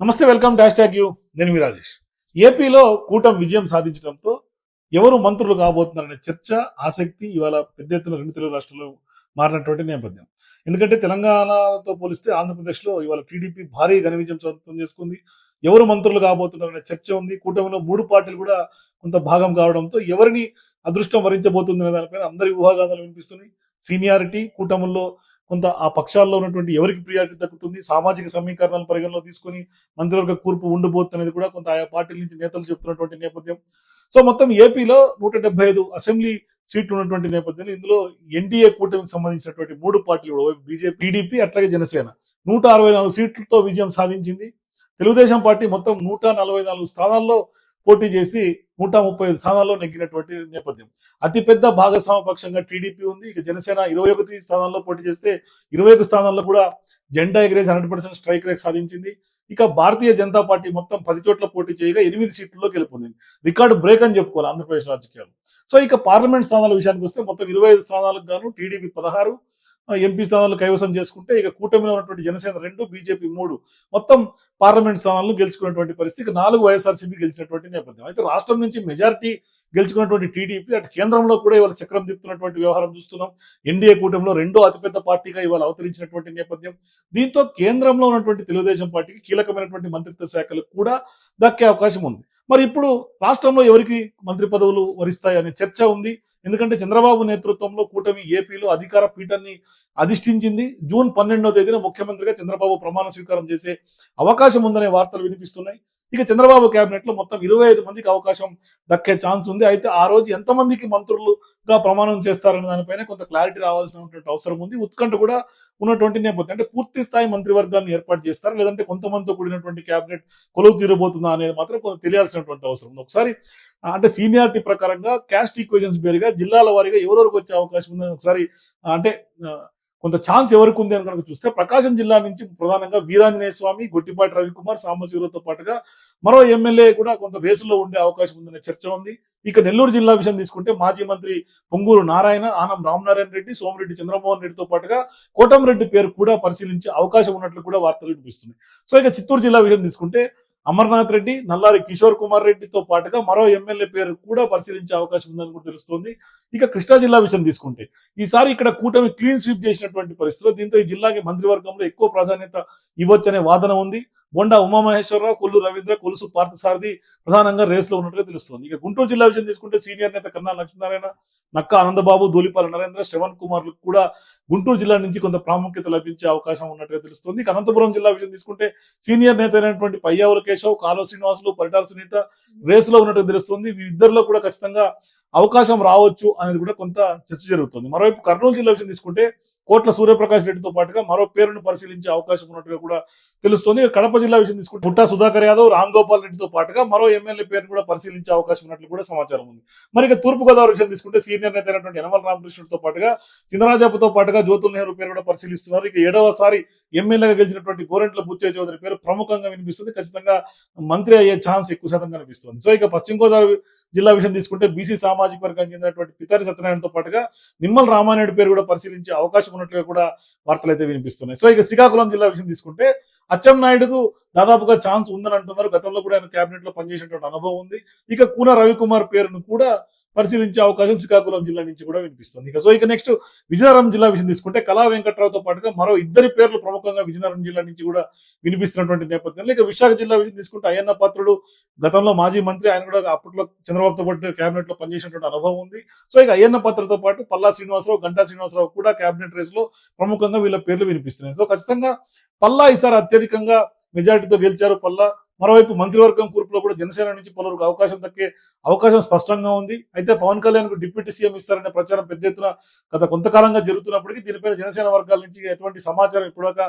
నమస్తే welcome dash tag you. నేను మీ రాజేష్. ఏపీలో కూటమి విజయం సాధించడంతో ఎవరు మంత్రులు కాబోతున్నారనే చర్చ ఆసక్తి ఇవాళ పెద్ద ఎత్తున రెండు తెలుగు రాష్ట్రాల్లో మారినటువంటి నేపథ్యం. ఎందుకంటే తెలంగాణతో పోలిస్తే ఆంధ్రప్రదేశ్లో ఇవాళ టీడీపీ భారీ ఘన విజయం సొంతం చేసుకుంది. ఎవరు మంత్రులు కాబోతున్నారనే చర్చ ఉంది. కూటమిలో మూడు పార్టీలు కూడా కొంత భాగం కావడంతో ఎవరిని అదృష్టం వరించబోతుందనే దానిపైన అందరి ఊహాగానాలు వినిపిస్తున్నాయి. సీనియారిటీ కూటముల్లో కొంత ఆ పక్షాల్లో ఉన్నటువంటి ఎవరికి ప్రియారిటీ దక్కుతుంది? సామాజిక సమీకరణాలు పరిగణలో తీసుకొని మంత్రివర్గ కూర్పు ఉండబోతున్నది అనేది కూడా కొంత ఆయా పార్టీల నుంచి నేతలు చెప్తున్నటువంటి నేపథ్యం. సో మొత్తం ఏపీలో నూట డెబ్బై ఐదు అసెంబ్లీ సీట్లు ఉన్నటువంటి నేపథ్యంలో ఇందులో ఎన్డీఏ కూటమికి సంబంధించినటువంటి మూడు పార్టీలు కూడా బీజేపీ టీడీపీ అట్లాగే జనసేన. నూట అరవై నాలుగు సీట్లతో విజయం సాధించింది. తెలుగుదేశం పార్టీ మొత్తం నూట నలభై నాలుగు స్థానాల్లో పోటీ చేసి నూట ముప్పై ఐదు స్థానాల్లో నెగ్గినటువంటి నేపథ్యం. అతిపెద్ద భాగస్వామ్య పక్షంగా టీడీపీ ఉంది. ఇక జనసేన ఇరవై ఒకటి స్థానాల్లో పోటీ చేస్తే ఇరవై ఒక స్థానాల్లో కూడా జెండా ఎగరేజ్ హండ్రెడ్ పర్సెంట్ స్ట్రైక్ రేట్ సాధించింది. ఇక భారతీయ జనతా పార్టీ మొత్తం పది చోట్ల పోటీ చేయగా ఎనిమిది సీట్లలో గెలుపొందింది. రికార్డు బ్రేక్ అని చెప్పుకోవాలి ఆంధ్రప్రదేశ్ రాజకీయాలు సో ఇక పార్లమెంట్ స్థానాల విషయానికి వస్తే మొత్తం ఇరవై ఐదు స్థానాలకు గాను టీడీపీ పదహారు ఎంపీ స్థానాలు కైవసం చేసుకుంటే ఇక కూటమిలో ఉన్నటువంటి జనసేన రెండు బీజేపీ మూడు. మొత్తం పార్లమెంట్ స్థానాలను గెలుచుకున్నటువంటి పరిస్థితి నాలుగు వైఎస్ఆర్సీపీ గెలిచినటువంటి నేపథ్యం. అయితే రాష్ట్రం నుంచి మెజారిటీ గెలుచుకున్నటువంటి టీడీపీ అటు కేంద్రంలో కూడా ఇవాళ చక్రం తిప్పుతున్నటువంటి వ్యవహారం చూస్తున్నాం. ఎన్డీఏ కూటమిలో రెండో అతిపెద్ద పార్టీగా ఇవాళ అవతరించినటువంటి నేపథ్యం. దీంతో కేంద్రంలో ఉన్నటువంటి తెలుగుదేశం పార్టీకి కీలకమైనటువంటి మంత్రిత్వ శాఖలు కూడా దక్కే అవకాశం ఉంది. మరి ఇప్పుడు రాష్ట్రంలో ఎవరికి మంత్రి పదవులు వరిస్తాయనే చర్చ ఉంది. ఎందుకంటే చంద్రబాబు నేతృత్వంలో కూటమి ఏపీలో అధికార పీఠాన్ని అధిష్ఠించింది. జూన్ పన్నెండవ తేదీన ముఖ్యమంత్రిగా చంద్రబాబు ప్రమాణ స్వీకారం చేసే అవకాశం ఉందనే వార్తలు వినిపిస్తున్నాయి. ఇక చంద్రబాబు కేబినెట్లో మొత్తం ఇరవై ఐదు మందికి అవకాశం దక్కే ఛాన్స్ ఉంది. అయితే ఆ రోజు ఎంతమందికి మంత్రులుగా ప్రమాణం చేస్తారనే దానిపైన కొంత క్లారిటీ రావాల్సినటువంటి అవసరం ఉంది. ఉత్కంఠ కూడా ఉన్నటువంటి నేపథ్యం. అంటే పూర్తి స్థాయి మంత్రివర్గాన్ని ఏర్పాటు చేస్తారు? లేదంటే కొంతమందితో కూడినటువంటి కేబినెట్ కొలువు తీరబోతుందా అనేది మాత్రం కొంత తెలియాల్సినటువంటి అవసరం ఉంది. ఒకసారి అంటే సీనియారిటీ ప్రకారంగా క్యాస్ట్ ఈక్వేషన్స్ పేరుగా జిల్లాల వారీగా ఎవరెవరికి వచ్చే అవకాశం ఉందని ఒకసారి అంటే కొంత ఛాన్స్ ఎవరికి ఉంది అని కనుక చూస్తే ప్రకాశం జిల్లా నుంచి ప్రధానంగా వీరాంజనేయ స్వామి గొట్టిపాటి రవికుమార్ సాంబశివరావుతో పాటుగా మరో ఎమ్మెల్యే కూడా కొంత రేసులో ఉండే అవకాశం ఉందనే చర్చ ఉంది. ఇక నెల్లూరు జిల్లా విషయం తీసుకుంటే మాజీ మంత్రి పొంగూరు నారాయణ ఆనం రామనారాయణ రెడ్డి సోమిరెడ్డి చంద్రమోహన్ రెడ్డితో పాటుగా కోటంరెడ్డి పేరు కూడా పరిశీలించే అవకాశం ఉన్నట్లు కూడా వార్తలు వినిపిస్తున్నాయి. సో ఇక చిత్తూరు జిల్లా విషయం తీసుకుంటే అమర్నాథ్ రెడ్డి నల్లారి కిషోర్ కుమార్ రెడ్డితో పాటుగా మరో ఎమ్మెల్యే పేరు కూడా పరిశీలించే అవకాశం ఉందని కూడా తెలుస్తోంది. ఇక కృష్ణా జిల్లా విషయం తీసుకుంటే ఈసారి ఇక్కడ కూటమి క్లీన్ స్వీప్ చేసినటువంటి పరిస్థితులు దీంతో ఈ జిల్లాకి మంత్రివర్గంలో ఎక్కువ ప్రాధాన్యత ఇవ్వచ్చనే వాదన ఉంది. బొండా ఉమామహేశ్వరరావు కొల్లు రవీంద్ర కొలుసు పార్థసారథి ప్రధానంగా రేసులో ఉన్నట్టుగా తెలుస్తుంది. ఇక గుంటూరు జిల్లా విషయం తీసుకుంటే సీనియర్ నేత కన్నా లక్ష్మీనారాయణ నక్క ఆనందబాబు ధూళిపాల నరేంద్ర శ్రవణ్ కుమార్ కూడా గుంటూరు జిల్లా నుంచి కొంత ప్రాముఖ్యత లభించే అవకాశం ఉన్నట్టుగా తెలుస్తుంది. ఇక అనంతపురం జిల్లా విషయం తీసుకుంటే సీనియర్ నేత అయినటువంటి పయ్యావుల కేశవ్ కాలువ శ్రీనివాసులు పరిటాల సునీత రేసులో ఉన్నట్టుగా తెలుస్తుంది. వీరిద్దరిలో కూడా ఖచ్చితంగా అవకాశం రావచ్చు అనేది కూడా కొంత చర్చ జరుగుతుంది. మరోవైపు కర్నూలు జిల్లా విషయం తీసుకుంటే కోట్ల సూర్యప్రకాష్ రెడ్డితో పాటుగా మరో పేరును పరిశీలించే అవకాశం ఉన్నట్టుగా కూడా తెలుస్తుంది. కడప జిల్లా విషయం తీసుకుంటే పుట్టా సుధాకర్ యాదవ్ రామ్ గోపాల్ రెడ్డితో పాటుగా మరో ఎమ్మెల్యే పేరును కూడా పరిశీలించే అవకాశం ఉన్నట్లు కూడా సమాచారం ఉంది. మరి ఇక తూర్పు గోదావరి విషయం తీసుకుంటే సీనియర్ నేత అయినటువంటి యనమల రామకృష్ణుడితో పాటుగా చిన్నరాజప్పతో పాటుగా జ్యోతుల్ నెహ్రూ పేరు కూడా పరిశీలిస్తున్నారు. ఇక ఏడవసారి ఎమ్మెల్యేగా గెలిచినటువంటి గోరెంట్ల బుచ్చయ్య చౌదరి పేరు ప్రముఖంగా వినిపిస్తుంది. ఖచ్చితంగా మంత్రి అయ్యే ఛాన్స్ ఎక్కువ శాతం కనిపిస్తుంది. సో ఇక పశ్చిమ గోదావరి జిల్లా విషయం తీసుకుంటే బీసీ సామాజిక వర్గానికి చెందినటువంటి పితారి సత్యనారాయణతో పాటుగా నిమ్మల రామానాయుడు పేరు కూడా పరిశీలించే అవకాశం ఉన్నట్లుగా కూడా వార్తలు అయితే వినిపిస్తున్నాయి. సో ఇక శ్రీకాకుళం జిల్లా విషయం తీసుకుంటే అచ్చెన్నాయుడుకు దాదాపుగా ఛాన్స్ ఉందని అంటున్నారు. గతంలో కూడా ఆయన క్యాబినెట్లో పనిచేసినటువంటి అనుభవం ఉంది. ఇక కూన రవికుమార్ పేరును కూడా పరిశీలించే అవకాశం శ్రీకాకుళం జిల్లా నుంచి కూడా వినిపిస్తుంది. ఇక సో ఇక నెక్స్ట్ విజయనగరం జిల్లా విషయం తీసుకుంటే కళా వెంకట్రావుతో పాటుగా మరో ఇద్దరి పేర్లు ప్రముఖంగా విజయనగరం జిల్లా నుంచి కూడా వినిపిస్తున్నటువంటి నేపథ్యంలో ఇక విశాఖ జిల్లా విషయం తీసుకుంటే అయ్యన్న పాత్రుడు గతంలో మాజీ మంత్రి ఆయన కూడా అప్పట్లో చంద్రబాబుతో పాటు కేబినెట్లో పనిచేసినటువంటి అనుభవం ఉంది. సో ఇక అయ్యన్న పాత్రతో పాటు పల్లా శ్రీనివాసరావు గంటా శ్రీనివాసరావు కూడా కేబినెట్ రేస్లో ప్రముఖంగా వీళ్ళ పేర్లు వినిపిస్తున్నాయి. సో ఖచ్చితంగా పల్లా ఈసారి అత్యధికంగా మెజారిటీతో గెలిచారు పల్లా. మరోవైపు మంత్రివర్గం కూర్పులో కూడా జనసేన నుంచి పలువురికి అవకాశం దక్కే అవకాశం స్పష్టంగా ఉంది. అయితే పవన్ కళ్యాణ్కు డిప్యూటీ సీఎం ఇస్తారనే ప్రచారం పెద్ద ఎత్తున గత కొంతకాలంగా జరుగుతున్నప్పటికీ దీనిపైన జనసేన వర్గాల నుంచి ఎటువంటి సమాచారం ఇప్పుడాక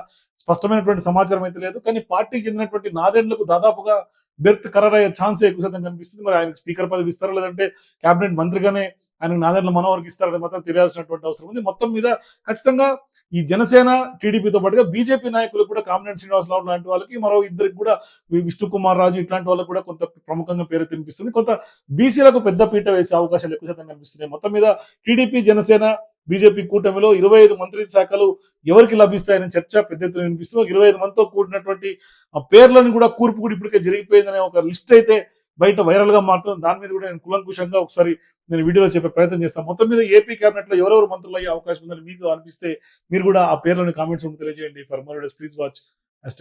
స్పష్టమైనటువంటి సమాచారం అయితే లేదు. కానీ పార్టీకి చెందినటువంటి నాదెండ్లకు దాదాపుగా బెర్త్ ఖరారయ్యే ఛాన్స్ ఎక్కువ శాతం కనిపిస్తుంది. మరి ఆయన స్పీకర్ పదవి ఇస్తారా లేదంటే కేబినెట్ మంత్రిగానే ఆయన నాదర్ల మనోహర్కి ఇస్తారని మాత్రం తెలియాల్సినటువంటి అవసరం ఉంది. మొత్తం మీద ఖచ్చితంగా ఈ జనసేన టీడీపీతో పాటుగా బీజేపీ నాయకులు కూడా కామినేని శ్రీనివాసరావు లాంటి వాళ్ళకి మరో ఇద్దరికి కూడా విష్ణుకుమార్ రాజు ఇట్లాంటి వాళ్ళకి కూడా కొంత ప్రముఖంగా పేరు తినిపిస్తుంది. కొంత బీసీలకు పెద్ద పీట వేసే అవకాశాలు ఎక్కువ శాతం కనిపిస్తున్నాయి. మొత్తం మీద టీడీపీ జనసేన బీజేపీ కూటమిలో ఇరవై ఐదు మంత్రి శాఖలు ఎవరికి లభిస్తాయనే చర్చ పెద్ద ఎత్తున వినిపిస్తుంది. ఇరవై ఐదు మందితో కూడినటువంటి ఆ పేర్లను కూడా కూర్పు కూడా ఇప్పటికే జరిగిపోయిందనే ఒక లిస్ట్ అయితే బయట వైరల్గా మారుతుంది. దాని మీద కూడా నేను కులంకుశంగా ఒకసారి నేను వీడియోలో చెప్పే ప్రయత్నం చేస్తాను. మొత్తం మీద ఏపీ క్యాబినెట్లో ఎవరెవరు మంత్రులు అయ్యే అవకాశం ఉందని మీకు అనిపిస్తే మీరు కూడా ఆ పేర్లను కామెంట్స్ ఉంటే తెలియజేయండి. For more please watch hash